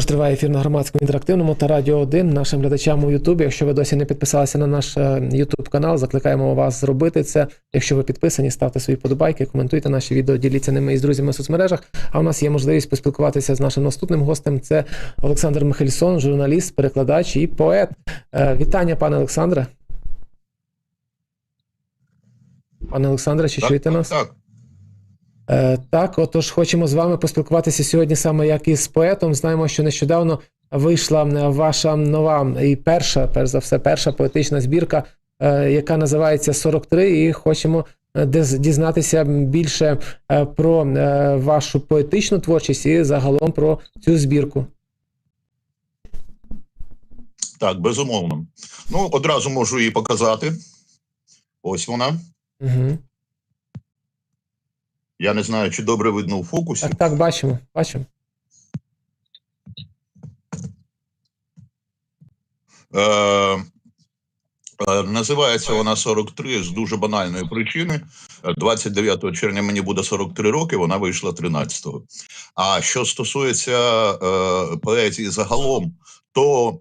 Отож, триває ефір на громадському інтерактивному та радіо 1 нашим глядачам у Ютубі. Якщо ви досі не підписалися на наш Ютуб канал, закликаємо вас зробити це. Якщо ви підписані, ставте свої подобайки, коментуйте наші відео, діліться ними із друзями в соцмережах. А у нас є можливість поспілкуватися з нашим наступним гостем. Це Олександр Михельсон, журналіст, перекладач і поет. Е, Вітання, пане Олександре. Пане Олександре, чи чуєте нас? Так, Е, Так, отож, хочемо з вами поспілкуватися сьогодні саме як із поетом. Знаємо, що нещодавно вийшла е, ваша нова і перша, перш за все, перша поетична збірка, е, яка називається 43, і хочемо е, дізнатися більше е, про е, вашу поетичну творчість і загалом про цю збірку. так, безумовно. Ну, одразу можу її показати. Ось вона. Угу. Я не знаю, чи добре видно у фокусі. Так, так, бачимо, бачимо. Е, е, називається вона 43 з дуже банальної причини. Е, 29 червня мені буде 43 роки, вона вийшла 13-го. А що стосується е, поезії загалом, то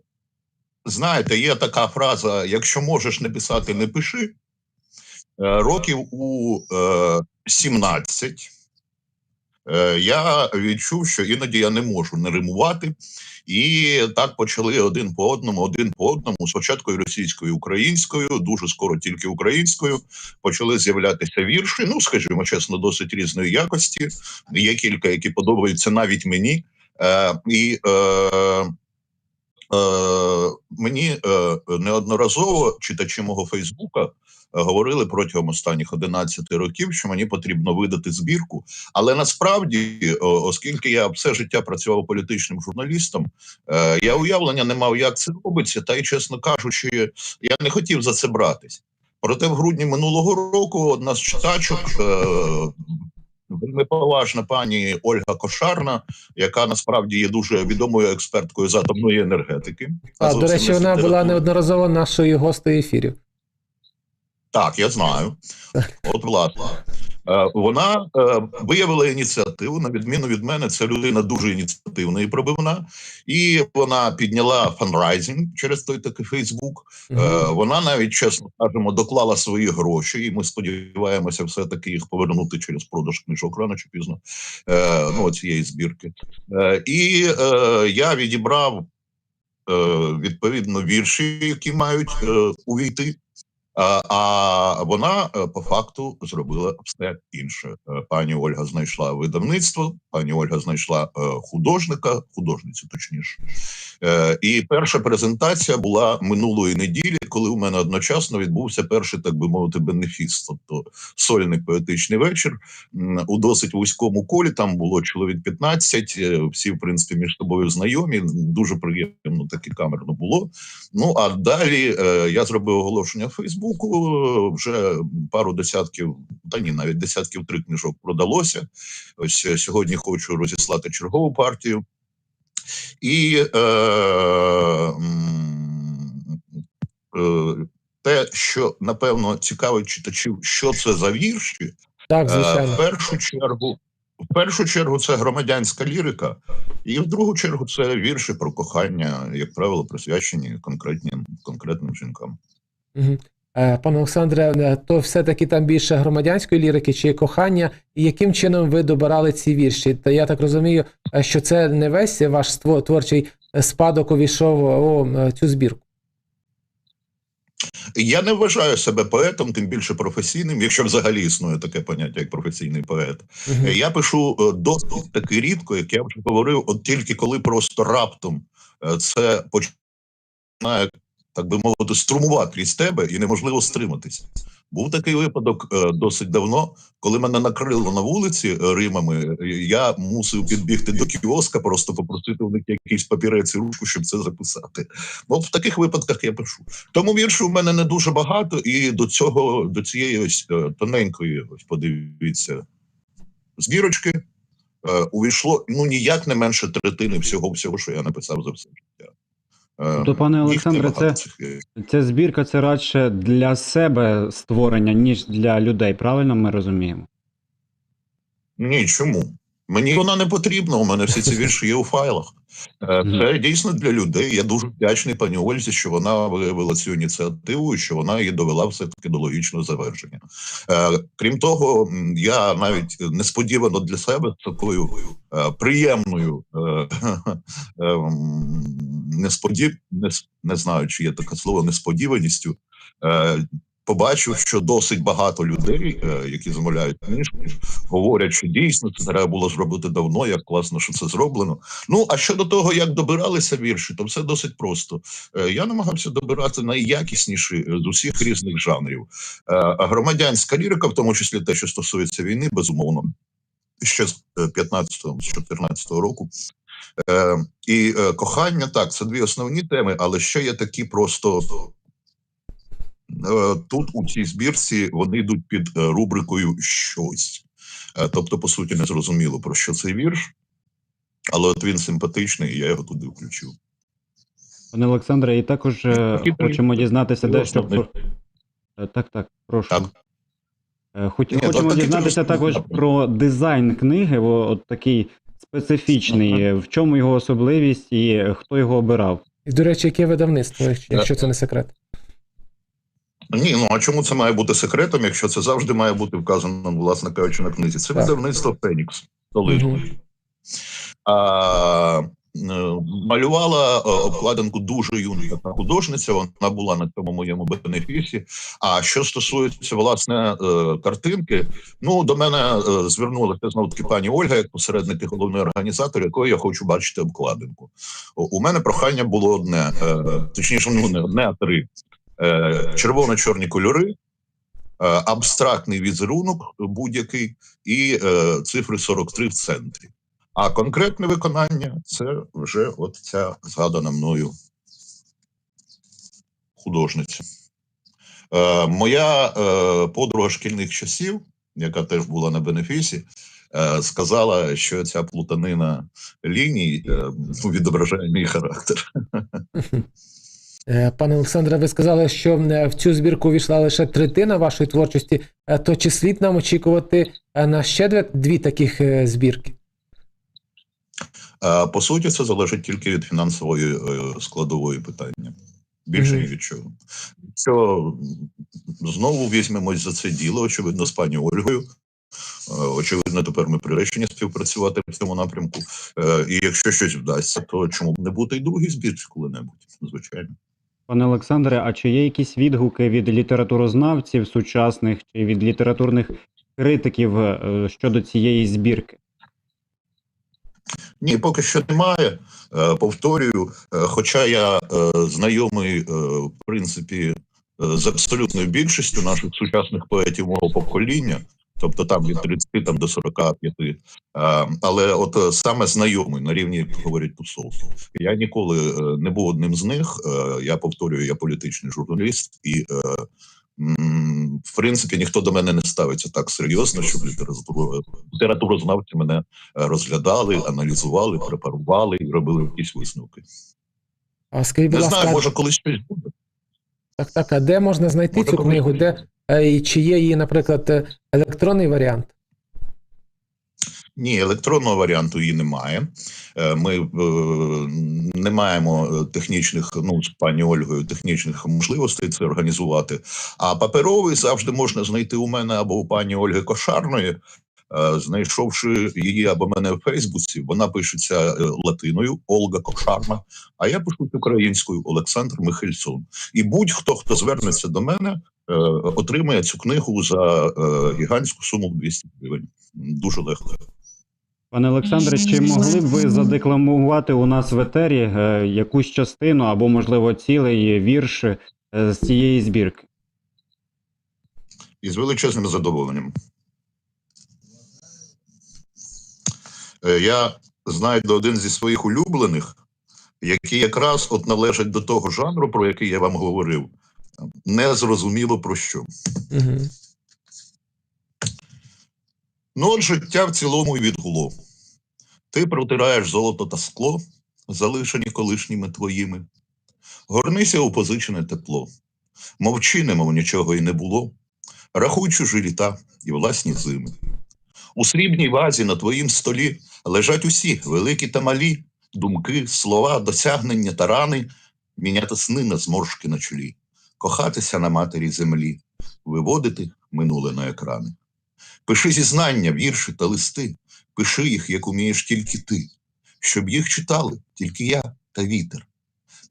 знаєте, є така фраза: якщо можеш не писати, не пиши. Е, років у е, 17 е, я відчув, що іноді я не можу не римувати. І так почали один по одному, один по одному. Спочатку російською, українською, дуже скоро тільки українською. Почали з'являтися вірші. Ну, скажімо чесно, досить різної якості. Є кілька, які подобаються навіть мені. Е, і е, мені е, неодноразово читачі мого Фейсбука е, говорили протягом останніх 11 років, що мені потрібно видати збірку. Але насправді, оскільки я все життя працював політичним журналістом, е, я уявлення не мав, як це робиться, та й, чесно кажучи, я не хотів за це братись. Проте в грудні минулого року одна з читачок. Е, Вельми поважна пані Ольга Кошарна, яка насправді є дуже відомою експерткою з атомної енергетики. А, до речі, вона була неодноразово нашою гостею ефірів. Так, я знаю. От власне. Е, Вона е, виявила ініціативу, на відміну від мене, це людина дуже ініціативна і пробивна. І вона підняла фанрайзинг через той такий Фейсбук. Вона навіть, чесно кажемо, доклала свої гроші, і ми сподіваємося все-таки їх повернути через продаж книжок рано чи пізно. Е, Ну, цієї збірки. І я відібрав відповідно вірші, які мають увійти. А, а вона е, по факту зробила все інше. Е, Пані Ольга знайшла видавництво, пані Ольга знайшла е, художника, художницю точніше. Е, І перша презентація була минулої неділі, коли у мене одночасно відбувся перший, так би мовити, бенефіс, тобто сольний поетичний вечір у досить вузькому колі. Там було чоловік 15, е, всі, в принципі, між собою знайомі. Дуже приємно таки камерно було. Ну а далі е, я зробив оголошення в Фейсбуку. Е, Вже пару десятків, та ні, навіть десятків три книжок продалося. Ось е, сьогодні хочу розіслати чергову партію. І е, е, те, що напевно цікавить читачів, що це за вірші, Так, Е, звичайно. В першу чергу, в першу чергу, це громадянська лірика, і в другу чергу це вірші про кохання, як правило, присвячені конкретним конкретним жінкам. Е, Пане Олександре, е, то все-таки там більше громадянської лірики чи кохання, і яким чином ви добирали ці вірші? Та я так розумію, е, що це не весь ваш творчий спадок увійшов у цю збірку. Я не вважаю себе поетом, тим більше професійним, якщо взагалі існує таке поняття, як професійний поет. Мгм. Е, Я пишу досить таки рідко, як я вже говорив, от тільки коли просто раптом це починає, так би мовити, струмувати крізь тебе і неможливо стриматися. Був такий випадок е, досить давно, коли мене накрило на вулиці е, Римами. Я мусив підбігти до кіоска, просто попросити у них якийсь папірець і ручку, щоб це записати. От в таких випадках я пишу. Тому віршів у мене не дуже багато, і до цього, до цієї ось е, тоненької, ось подивіться, збірочки увійшло ну ніяк не менше третини всього всього, що я написав за все життя. Е, То, пане Олександре, це це, ця збірка це радше для себе створення, ніж для людей. Правильно ми розуміємо? Ні, чому? Мені вона не потрібна. У мене всі ці вірші є у файлах. Е, Це дійсно для людей. Я дуже вдячний пані Ользі, що вона виявила цю ініціативу, і що вона її довела все таки до логічного завершення. Е, Крім того, я навіть несподівано для себе такою е, приємною е, е, м, несподів... не знаю, чи є таке слово несподіваністю. Побачив, що досить багато людей, е, які замовляють книжки, говорять, що дійсно це треба було зробити давно. Як класно, що це зроблено. Ну а щодо того, як добиралися вірші, то все досить просто. Е, Я намагався добирати найякісніші е, з усіх різних жанрів. А громадянська лірика, в тому числі те, що стосується війни, безумовно, ще з 15-го, з 14-го року. Е, І е, кохання, так, це дві основні теми, але ще є такі просто. Е, Тут у цій збірці вони йдуть під е, рубрикою щось. Е, Тобто, по суті, не зрозуміло про що цей вірш, але от він симпатичний, і я його туди включив. Пане Олександре, і також Такі хочемо дізнатися дещо про. Так, так, прошу. Так. Хоч, Ні, хочемо так, дізнатися також основних. про дизайн книги, от такий специфічний. Е, В чому його особливість і хто його обирав? І, до речі, яке видавництво, якщо- якщо це не секрет? Ні, ну а чому це має бути секретом, якщо це завжди має бути вказано, власне кажучи, на книзі? Це видавництво Фенікс. Мгм. А, е, малювала е, обкладинку дуже юна художниця. Вона була на цьому моєму бенефісі. А що стосується власне е, картинки, ну до мене звернулася знову таки пані Ольга, як посередник і головний організатор, якої я хочу бачити обкладинку. У- мене прохання було одне, точніше, ну не одне, а три червоно-чорні кольори. е, Абстрактний візерунок будь-який і е, цифри 43 в центрі. А конкретне виконання це вже от ця згадана мною художниця. Е, моя е, подруга шкільних часів, яка теж була на бенефісі, е, сказала, що ця плутанина ліній е, відображає мій характер. Е, Пане Олександре, ви сказали, що в цю збірку увійшла лише третина вашої творчості. Е, То чи слід нам очікувати е, на ще дві, таких збірки? По суті, це залежить тільки від фінансової складової питання. Більше ні від чого. Що знову візьмемось за це діло, очевидно, з пані Ольгою. Очевидно, тепер ми приречені співпрацювати в цьому напрямку. І якщо щось вдасться, то чому б не бути і другій збірці коли-небудь? Звичайно. Пане Олександре, а чи є якісь відгуки від літературознавців сучасних чи від літературних критиків е, щодо цієї збірки? Ні, поки що немає. Е, Повторюю, е, хоча я знайомий, в принципі, з абсолютною більшістю наших сучасних поетів мого покоління, тобто там від 30 там, до 45, е, але от е, саме знайомий на рівні, як говорять, тусовки. Я ніколи е, не був одним з них. Е, Я повторюю, я політичний журналіст, і е, в принципі ніхто до мене не ставиться так серйозно, щоб літературу літературознавці мене розглядали, аналізували, препарували і робили якісь висновки. А скажіть, будь Не ласка, знаю, може колись щось буде. так, так, а де можна знайти Може, цю книгу? Де, і чи є її, наприклад, е, електронний варіант? Ні, електронного варіанту її немає. Е, Ми е, не маємо е, технічних, ну з пані Ольгою, технічних можливостей це організувати. А паперовий завжди можна знайти у мене або у пані Ольги Кошарної. Е, Знайшовши її або мене в Фейсбуці, вона пишеться е, латиною Ольга Кошарна, а я пишу українською Олександр Михельсон. І будь-хто, хто звернеться до мене, е, отримає цю книгу за е, гігантську суму в 200 гривень. Дуже легко. Пане Олександре, чи могли б ви задекламувати у нас в етері е, якусь частину або, можливо, цілий вірш е, з цієї збірки? і з величезним задоволенням. Е, Я знайду один зі своїх улюблених, які якраз от належать до того жанру, про який я вам говорив. Не зрозуміло про що. Угу. Ну, от життя в цілому і відгуло. Ти протираєш золото та скло, залишені колишніми твоїми. Горнися у позичене тепло. Мовчи, немов нічого й не було. Рахуй чужі літа і власні зими. У срібній вазі на твоїм столі лежать усі великі та малі думки, слова, досягнення та рани, міняти сни на зморшки на чолі, кохатися на матері землі, виводити минуле на екрани. Пиши зізнання, вірші та листи, пиши їх, як умієш тільки ти, щоб їх читали тільки я та вітер.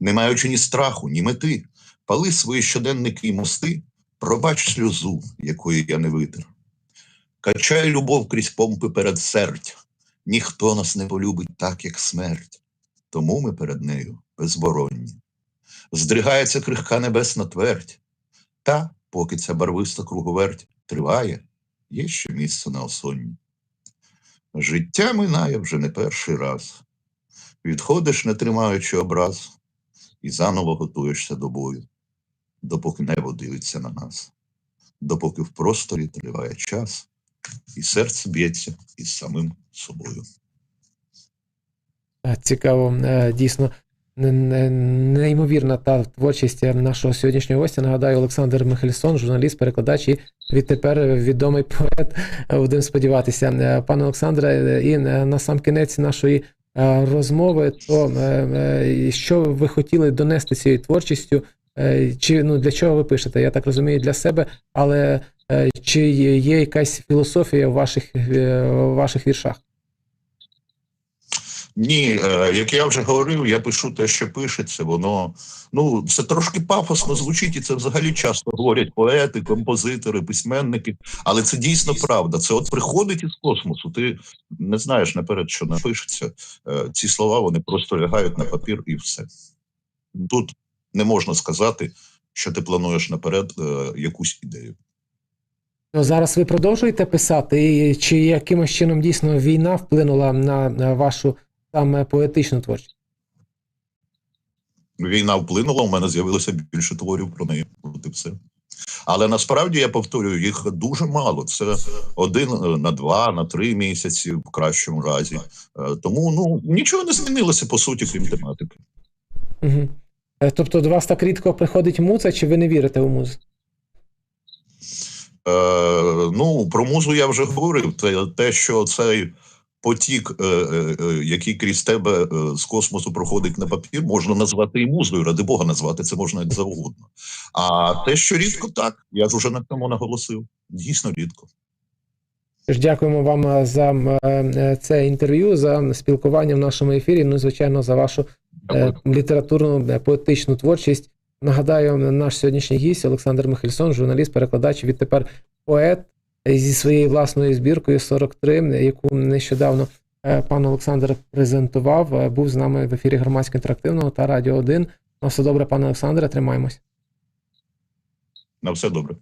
Не маючи ні страху, ні мети, пали свої щоденники й мости, пробач сльозу, якої я не витер. Качай любов крізь помпи перед сердь. Ніхто нас не полюбить так, як смерть. Тому ми перед нею безборонні. Здригається крихка небесна твердь. Та, поки ця барвиста круговерть триває, є ще місце на осонні. Життя минає вже не перший раз. Відходиш, не тримаючи образ, і заново готуєшся до бою, допоки небо дивиться на нас, допоки в просторі триває час, і серце б'ється із самим собою. Цікаво, Е, дійсно неймовірна та творчість нашого сьогоднішнього гостя. Нагадаю, Олександр Михельсон, журналіст, перекладач і відтепер відомий поет. Будемо сподіватися. Пане Олександре, і на сам кінець нашої е, розмови, то е, е, що ви хотіли донести цією творчістю? Чи ну для чого ви пишете? Я так розумію, для себе, але чи є якась філософія в ваших, в ваших віршах? Ні, е, як я вже говорив, я пишу те, що пишеться. Воно ну це трошки пафосно звучить, і це взагалі часто говорять поети, композитори, письменники. Але це дійсно правда. Це от приходить із космосу. Ти не знаєш наперед, що напишеться. Е, Ці слова вони просто лягають на папір і все. Тут не можна сказати, що ти плануєш наперед е, якусь ідею. Зараз ви продовжуєте писати, чи якимось чином дійсно війна вплинула на вашу саме поетичну творчість? Війна вплинула, у мене з'явилося більше творів про неї. От і все. Але насправді я повторюю, їх дуже мало. Це один е, на два, на три місяці в кращому разі. Е, Тому ну нічого не змінилося по суті, крім тематики. Угу. Тобто до вас так рідко приходить муза, чи ви не вірите у музу? Е, ну, про музу я вже говорив. Це те, що цей потік, е, е, е, який крізь тебе з космосу проходить на папір, можна назвати і музою. Ради Бога, назвати це можна як завгодно. А те, що рідко, так я ж уже на тому наголосив. Дійсно рідко. Тож дякуємо вам за це інтерв'ю, за спілкування в нашому ефірі. Ну, і, звичайно, за вашу е, літературну поетичну творчість. Нагадаю, наш сьогоднішній гість Олександр Михельсон, журналіст, перекладач, відтепер поет зі своєю власною збіркою 43, яку нещодавно е, пан Олександр презентував. Е, Був з нами в ефірі громадсько інтерактивного та Радіо 1. На все добре, пане Олександре, тримаємось. На все добре.